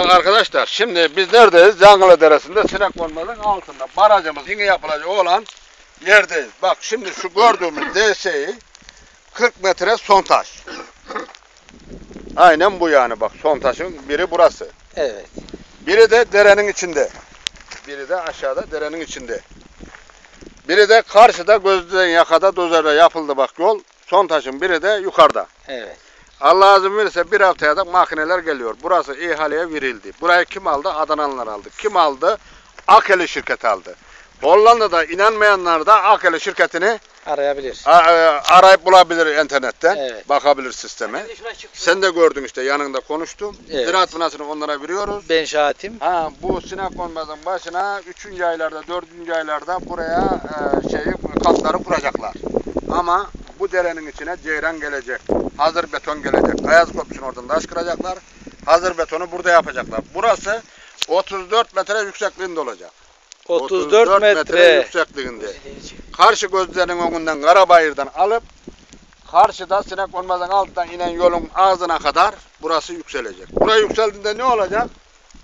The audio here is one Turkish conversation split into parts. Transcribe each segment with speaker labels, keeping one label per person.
Speaker 1: Arkadaşlar şimdi biz neredeyiz? Zangılı Deresi'nde Sinek Konmaz'ın altında. Barajımız yine yapılacak olan yerdeyiz. Bak şimdi şu gördüğümüz DS'yi 40 metre son taş. Aynen bu yani bak son taşın biri burası.
Speaker 2: Evet.
Speaker 1: Biri de derenin içinde. Biri de aşağıda derenin içinde. Biri de karşıda gözden yakada dozerle yapıldı bak yol. Son taşın biri de yukarıda.
Speaker 2: Evet.
Speaker 1: Allah izin verirse bir haftaya da makineler geliyor. Burası ihaleye verildi. Burayı kim aldı? Adanalılar aldı. Kim aldı? Akeli şirketi aldı. Hollanda'da inanmayanlar da Akeli şirketini
Speaker 2: Arayabilir.
Speaker 1: a- arayıp bulabilir internetten.
Speaker 2: Evet.
Speaker 1: Bakabilir sisteme. Sen de gördün işte yanında konuştum.
Speaker 2: Evet.
Speaker 1: Ziraat binasını onlara veriyoruz.
Speaker 2: Ben şahitim.
Speaker 1: Ha bu sinek konmazın başına 3. aylarda 4. aylarda buraya e, şeyi katları kuracaklar. Ama bu derenin içine ceyran gelecek. Hazır beton gelecek. Ayaz Köprüsü'nün oradan taş kıracaklar. Hazır betonu burada yapacaklar. Burası 34 metre yüksekliğinde olacak.
Speaker 2: 34, metre.
Speaker 1: yüksekliğinde. Karşı gözlerinin önünden Karabayır'dan alıp karşıda sinek konmazın altından inen yolun ağzına kadar burası yükselecek. Buraya yükseldiğinde ne olacak?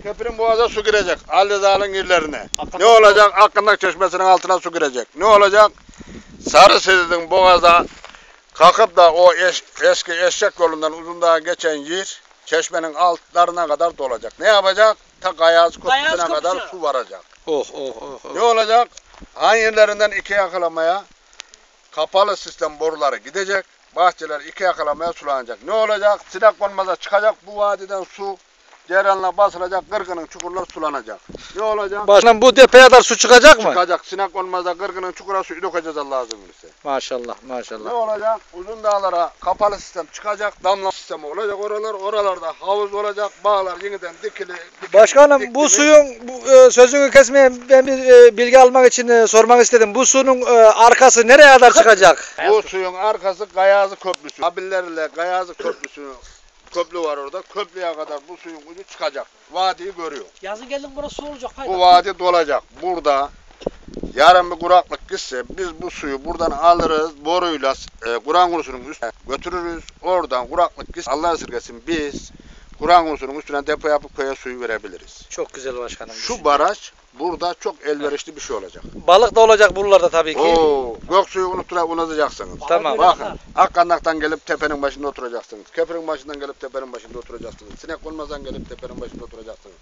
Speaker 1: Köprünün boğaza su girecek. Ali yerlerine. Ne olacak? Akındak Çeşmesi'nin altına su girecek. Ne olacak? Sarı Sidit'in boğaza kalkıp da o eş- eski eşek yolundan uzundağa geçen yer çeşmenin altlarına kadar dolacak. Ne yapacak? Ta Kayaz Köprüsü'ne kadar su varacak.
Speaker 2: Oh oh oh. oh.
Speaker 1: Ne olacak? Hanyerlerinden iki yakalamaya kapalı sistem boruları gidecek. Bahçeler iki yakalamaya sulanacak. Ne olacak? Sinek konmaza çıkacak bu vadiden su. Cerenle basılacak, kırgının çukurlar sulanacak. Ne olacak?
Speaker 2: Başkanım bu tepeye kadar su çıkacak mı?
Speaker 1: Çıkacak. Sinek konmaza, kırgının çukura suyu dökeceğiz Allah azim verirse.
Speaker 2: Maşallah
Speaker 1: Ne
Speaker 2: maşallah.
Speaker 1: olacak? Uzun dağlara kapalı sistem çıkacak. Damla sistemi olacak oralar. Oralarda havuz olacak. Bağlar yeniden dikili. dikili
Speaker 2: Başkanım
Speaker 1: dikili.
Speaker 2: bu suyun bu, e, sözünü kesmeye ben bir e, bilgi almak için e, sormak istedim. Bu suyun e, arkası nereye kadar çıkacak?
Speaker 1: Bu suyun arkası Gayazı Köprüsü. Abillerle Gayazı Köprüsü köprü var orada. Köprüye kadar bu suyun ucu çıkacak. Vadiyi görüyor.
Speaker 3: Yazın geldim burası su olacak. Haydi.
Speaker 1: Bu vadi dolacak. Burada yarın bir kuraklık gitse biz bu suyu buradan alırız boruyla e, Kur'an kursunun üstüne götürürüz. Oradan kuraklık gitse Allah esirgesin biz Kur'an kursunun üstüne depo yapıp köye suyu verebiliriz.
Speaker 2: Çok güzel başkanım.
Speaker 1: Şu baraj burada çok elverişli bir şey olacak.
Speaker 2: Balık da olacak buralarda tabii ki.
Speaker 1: Oo, gök suyu unutura unutacaksınız.
Speaker 2: Tamam.
Speaker 1: Bakın Akkandak'tan gelip tepenin başında oturacaksınız. Köprünün başından gelip tepenin başında oturacaksınız. Sinek olmazdan gelip tepenin başında oturacaksınız.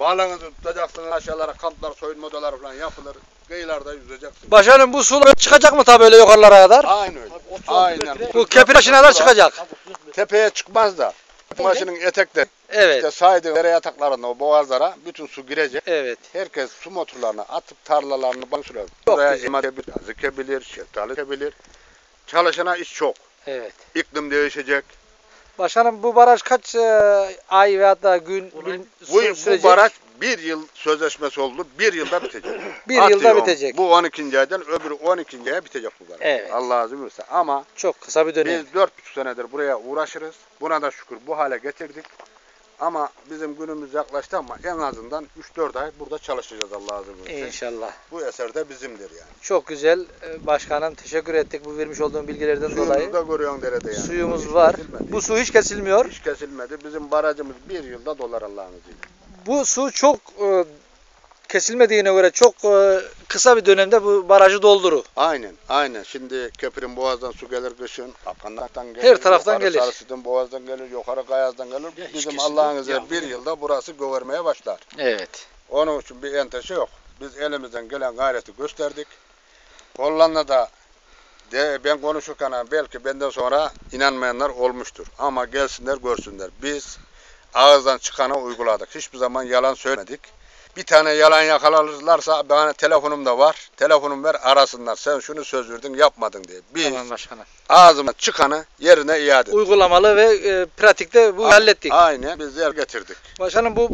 Speaker 1: Balığınızı tutacaksınız. Aşağılara kamplar, soyunma odaları falan yapılır. Kıyılarda yüzeceksiniz.
Speaker 2: Başkanım bu sular çıkacak mı tabii öyle yukarılara kadar?
Speaker 1: Aynen öyle. Aynen.
Speaker 2: Bu köprü başına kadar çıkacak.
Speaker 1: Tepeye çıkmaz da. Başının etekte
Speaker 2: Evet.
Speaker 1: işte saydığı dere yataklarında o boğazlara bütün su girecek.
Speaker 2: Evet.
Speaker 1: Herkes su motorlarına atıp tarlalarını.
Speaker 2: Çok
Speaker 1: Buraya yazık ekebilir, şeftali ekebilir. Çalışana iş çok.
Speaker 2: Evet.
Speaker 1: İklim değişecek.
Speaker 2: Başkanım bu baraj kaç e, ay veyahut da gün bil,
Speaker 1: Bu, bu
Speaker 2: sürecek?
Speaker 1: baraj bir yıl sözleşmesi oldu. Bir yılda bitecek.
Speaker 2: Bir yılda
Speaker 1: Atıyorum.
Speaker 2: bitecek.
Speaker 1: Bu 12. aydan öbürü 12. aya bitecek bu baraj.
Speaker 2: Evet.
Speaker 1: Allah izin verirse. Ama
Speaker 2: Çok kısa bir dönem.
Speaker 1: biz 4,5 senedir buraya uğraşırız. Buna da şükür bu hale getirdik. Ama bizim günümüz yaklaştı ama en azından 3-4 ay burada çalışacağız Allah izin verirse.
Speaker 2: İnşallah.
Speaker 1: Bu eser de bizimdir yani.
Speaker 2: Çok güzel. e, Başkanım teşekkür ettik bu vermiş olduğun bilgilerden
Speaker 1: Suyumuzu
Speaker 2: dolayı.
Speaker 1: da görüyorsun derede yani.
Speaker 2: Suyumuz
Speaker 1: Hiç
Speaker 2: var.
Speaker 1: kesilmedi.
Speaker 2: Bu su hiç kesilmiyor.
Speaker 1: Hiç kesilmedi. Bizim barajımız bir yılda dolar Allah'ın izniyle.
Speaker 2: Bu su çok e, kesilmediğine göre çok e, kısa bir dönemde bu barajı dolduru.
Speaker 1: Aynen, aynen. Şimdi köprünün boğazdan su gelir kışın, Akanlardan gelir.
Speaker 2: Her taraftan
Speaker 1: yukarı
Speaker 2: gelir.
Speaker 1: Sarısı'dan boğazdan gelir, yukarı Kayaz'dan gelir.
Speaker 3: Ya hiç
Speaker 1: Bizim
Speaker 3: kesilmiyor.
Speaker 1: Allah'ın izniyle
Speaker 3: Ya,
Speaker 1: bir yılda burası gövermeye başlar.
Speaker 2: Evet.
Speaker 1: Onun için bir enteşe yok. Biz elimizden gelen gayreti gösterdik. Hollanda'da de, ben konuşurken belki benden sonra inanmayanlar olmuştur. Ama gelsinler görsünler. Biz ağızdan çıkanı uyguladık. Hiçbir zaman yalan söylemedik. Bir tane yalan yakalarlarsa bana telefonum da var. Telefonum ver arasınlar. Sen şunu söz verdin yapmadın diye. Biz
Speaker 2: Tamam başkanım.
Speaker 1: ağzımdan çıkanı yerine iade ettik.
Speaker 2: Uygulamalı ve e, pratikte bu hallettik.
Speaker 1: Aynen biz yer getirdik.
Speaker 2: Başkanım bu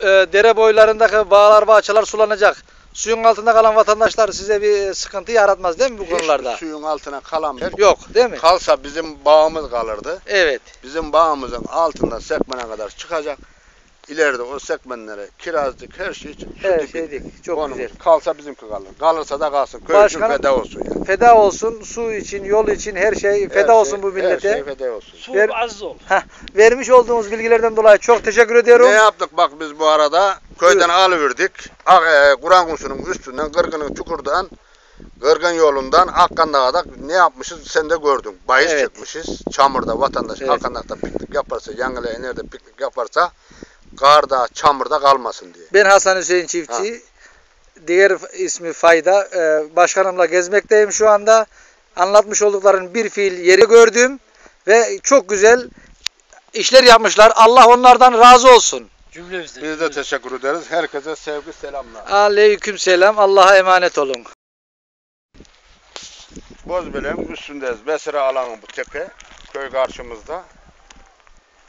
Speaker 2: e, dere boylarındaki bağlar bahçeler sulanacak. Suyun altında kalan vatandaşlar size bir sıkıntı yaratmaz değil mi bu
Speaker 1: Hiç
Speaker 2: konularda?
Speaker 1: suyun altına kalan yer
Speaker 2: Yok değil mi?
Speaker 1: kalsa bizim bağımız kalırdı.
Speaker 2: Evet.
Speaker 1: Bizim bağımızın altında sekmene kadar çıkacak. İleride o sekmenlere kirazlık her şey için şu
Speaker 2: Her şey dik. Çok
Speaker 1: konumuz.
Speaker 2: güzel.
Speaker 1: Kalsa bizimki kalır. Kalırsa da kalsın. Köy için feda olsun yani.
Speaker 2: Feda olsun, su için, yol için her şey feda
Speaker 1: Her
Speaker 2: olsun
Speaker 1: şey-
Speaker 2: bu millete.
Speaker 1: Her şey feda olsun.
Speaker 3: Su
Speaker 2: Ver-
Speaker 3: az ol.
Speaker 2: Vermiş olduğunuz bilgilerden dolayı çok teşekkür ediyorum.
Speaker 1: Ne yaptık bak biz bu arada köyden alıverdik. Ak- e, Kur'an kursunun üstünden Kırgın'ın çukurdan Kırgın yolundan Akkan Dağı'da ne yapmışız sen de gördün. Bayır
Speaker 2: Evet.
Speaker 1: çıkmışız. Çamurda vatandaş
Speaker 2: Evet.
Speaker 1: Akkan Dağı'da piknik yaparsa, Yangıl'a nerede piknik yaparsa karda, çamurda kalmasın diye.
Speaker 2: Ben Hasan Hüseyin Çiftçi. Diğer ismi Fayda. Ee, başkanımla gezmekteyim şu anda. Anlatmış olduklarının bir fiil yeri gördüm. Ve çok güzel işler yapmışlar. Allah onlardan razı olsun.
Speaker 3: Cümlemizden.
Speaker 1: Biz de teşekkür ederiz. Herkese sevgi selamlar.
Speaker 2: Aleyküm selam. Allah'a emanet olun.
Speaker 1: Bozbelen üstündeyiz. Besire alanı bu tepe. Köy karşımızda.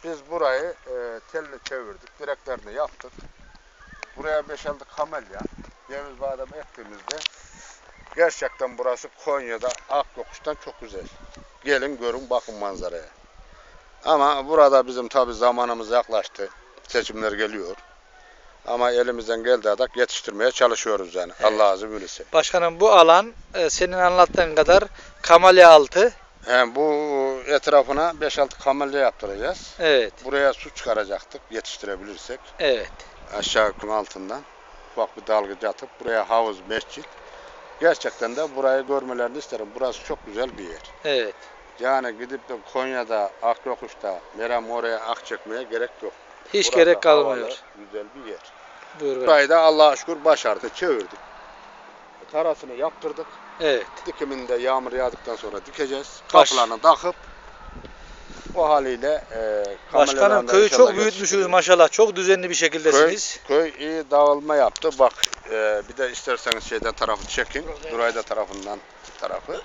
Speaker 1: Biz burayı e, telli çevirdik. Direklerini yaptık. Buraya beşaldık kamelya. Ceviz badem ektiğimizde gerçekten burası Konya'da Akyokuş'tan çok güzel. Gelin görün bakın manzaraya. Ama burada bizim tabi zamanımız yaklaştı. Seçimler geliyor. Ama elimizden geldiği kadar yetiştirmeye çalışıyoruz yani.
Speaker 2: Evet.
Speaker 1: Allah azim ülisi.
Speaker 2: Başkanım bu alan e, senin anlattığın kadar kamalya altı.
Speaker 1: He, bu etrafına 5-6 kamelya yaptıracağız.
Speaker 2: Evet.
Speaker 1: Buraya su çıkaracaktık yetiştirebilirsek.
Speaker 2: Evet.
Speaker 1: Aşağı kum altından ufak bir dalgıcı atıp buraya havuz, mescit. Gerçekten de burayı görmelerini isterim. Burası çok güzel bir yer.
Speaker 2: Evet.
Speaker 1: Yani gidip de Konya'da, Akyokuş'ta, Meram oraya ak çekmeye gerek yok.
Speaker 2: Hiç
Speaker 1: Burası
Speaker 2: gerek kalmıyor.
Speaker 1: güzel bir yer.
Speaker 2: Buyur. buyur.
Speaker 1: Burayı da Allah'a şükür başardık, çevirdik. Tarasını yaptırdık.
Speaker 2: Evet.
Speaker 1: Dikimini de yağmur yağdıktan sonra dikeceğiz.
Speaker 2: Baş-
Speaker 1: Kapılarını takıp o haliyle e,
Speaker 2: Başkanım köyü çok büyütmüşsünüz maşallah. Çok düzenli bir
Speaker 1: Köy,
Speaker 2: şekildesiniz.
Speaker 1: köy iyi dağılma yaptı. Bak e, bir de isterseniz şeyden tarafı çekin. Durayda tarafından tarafı.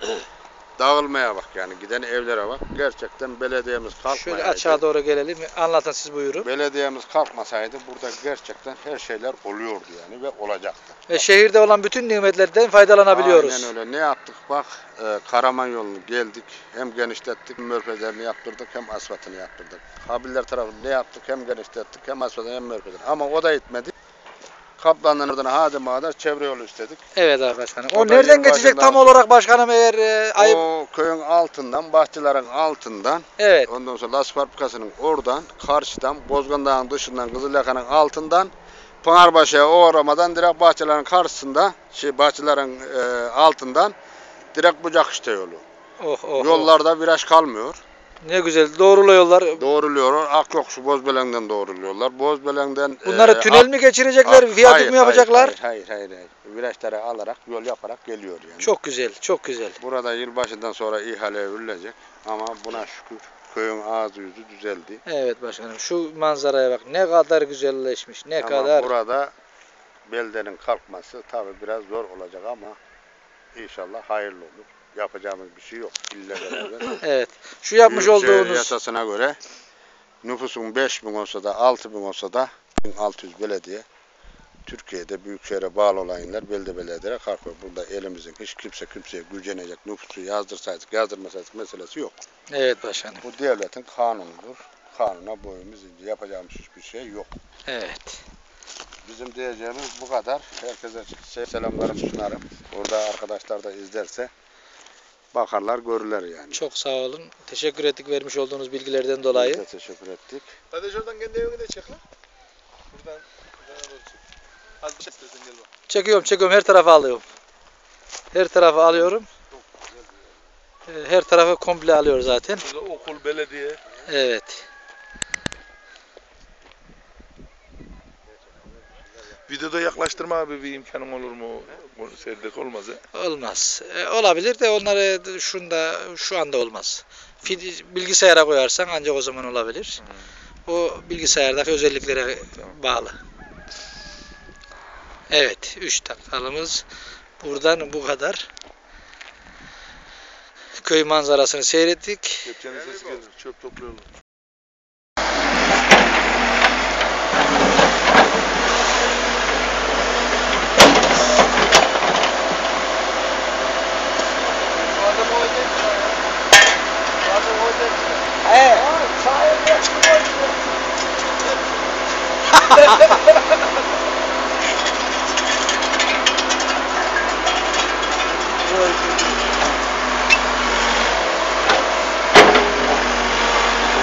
Speaker 1: Dağılmaya bak yani giden evlere bak. Gerçekten belediyemiz kalkmayaydı.
Speaker 2: Şöyle açığa doğru gelelim. Anlatın siz buyurun.
Speaker 1: Belediyemiz kalkmasaydı burada gerçekten her şeyler oluyordu yani ve olacaktı.
Speaker 2: Ve şehirde olan bütün nimetlerden faydalanabiliyoruz.
Speaker 1: Aynen öyle. Ne yaptık bak e, Karaman yolunu geldik. Hem genişlettik, mörfelerini yaptırdık hem asfaltını yaptırdık. Kabiller tarafını ne yaptık hem genişlettik hem asfaltını hem mörfelerini. Ama o da yetmedi. Kaplan'dan oradan hadi madar çevre yolu istedik.
Speaker 2: Evet abi başkanım. O,
Speaker 1: O
Speaker 2: nereden geçecek tam olarak başkanım eğer e, ayıp?
Speaker 1: O köyün altından, bahçelerin altından,
Speaker 2: Evet.
Speaker 1: ondan sonra Las Fabrikası'nın oradan, karşıdan, Bozgan Dağı'nın dışından, Kızılyaka'nın altından, Pınarbaşı'ya uğramadan direkt bahçelerin karşısında, şey bahçelerin e, altından direkt bucak işte yolu.
Speaker 2: Oh, oh, oh.
Speaker 1: Yollarda viraj kalmıyor.
Speaker 2: Ne güzel. Doğrulu yollar.
Speaker 1: Doğruluyorlar. Akyoksu Bozbelen'den doğruluyorlar. Bozbelen'den
Speaker 2: Bunları
Speaker 1: e,
Speaker 2: tünel
Speaker 1: Ak-
Speaker 2: mi geçirecekler?
Speaker 1: Ak-
Speaker 2: Viyadük
Speaker 1: hayır,
Speaker 2: mü yapacaklar?
Speaker 1: Hayır, hayır, hayır, hayır. Virajları alarak, yol yaparak geliyor yani.
Speaker 2: Çok güzel. Çok güzel.
Speaker 1: Burada yılbaşından sonra ihale verilecek ama buna şükür köyün ağzı yüzü düzeldi.
Speaker 2: Evet başkanım. Şu manzaraya bak. Ne kadar güzelleşmiş. Ne
Speaker 1: ama
Speaker 2: kadar.
Speaker 1: burada beldenin kalkması tabi biraz zor olacak ama inşallah hayırlı olur. Yapacağımız bir şey yok. İlle beraber.
Speaker 2: Evet. Şu yapmış
Speaker 1: Büyükşehir
Speaker 2: olduğunuz
Speaker 1: yasasına göre nüfusun 5000 olsa da 6000 olsa da 1600 belediye Türkiye'de büyükşehire bağlı olan yerler belde belediyelere kalkıyor. Burada elimizin hiç kimse kimseye gücenecek nüfusu yazdırsaydık yazdırmasaydık meselesi yok.
Speaker 2: Evet başkanım.
Speaker 1: Bu devletin kanunudur. Kanuna boyumuz ince. Yapacağımız hiçbir şey yok.
Speaker 2: Evet.
Speaker 1: Bizim diyeceğimiz bu kadar. Herkese şey, selamlarımı sunarım. Burada arkadaşlar da izlerse bakarlar görürler yani.
Speaker 2: Çok sağ olun. Teşekkür ettik vermiş olduğunuz bilgilerden
Speaker 1: Biz
Speaker 2: dolayı.
Speaker 1: de teşekkür ettik.
Speaker 4: Hadi şuradan kendi evine de çek lan. Buradan, buradan doğru çek. Az bir şey istersen gel bak.
Speaker 2: Çekiyorum çekiyorum. Her tarafa alıyorum. Her tarafa alıyorum. Her tarafı komple alıyor zaten.
Speaker 4: Burada okul, belediye.
Speaker 2: Evet.
Speaker 4: Videoda yaklaştırma abi bir imkanım olur mu? Seyredek olmaz ya.
Speaker 2: Olmaz. E, olabilir de onları şunda şu anda olmaz. Bilgisayara koyarsan ancak o zaman olabilir. O bilgisayardaki özelliklere bağlı. Evet, 3 dakikalığımız buradan bu kadar. Köy manzarasını seyrettik.
Speaker 4: Kepçenin sesi gelir. Çöp topluyorlar.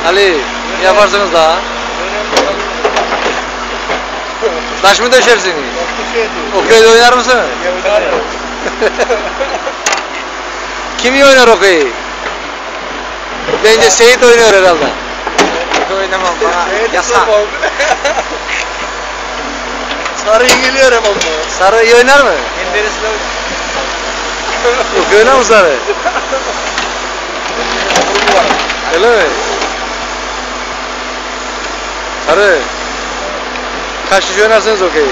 Speaker 2: Ali ne yaparsınız daha? Taş mı döşersiniz? O köyde oynar mısın? Kim iyi oynar o köyü? Bence Seyit oynuyor herhalde.
Speaker 3: Oynamam bana yasak.
Speaker 4: Sarı iyi geliyor hem ama.
Speaker 2: Sarı iyi oynar mı?
Speaker 3: Enderes'le
Speaker 2: O köyüne mi Sarı? Öyle mi? Sarı. Kaç kişi oynarsınız o köyü?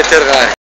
Speaker 2: Veterano.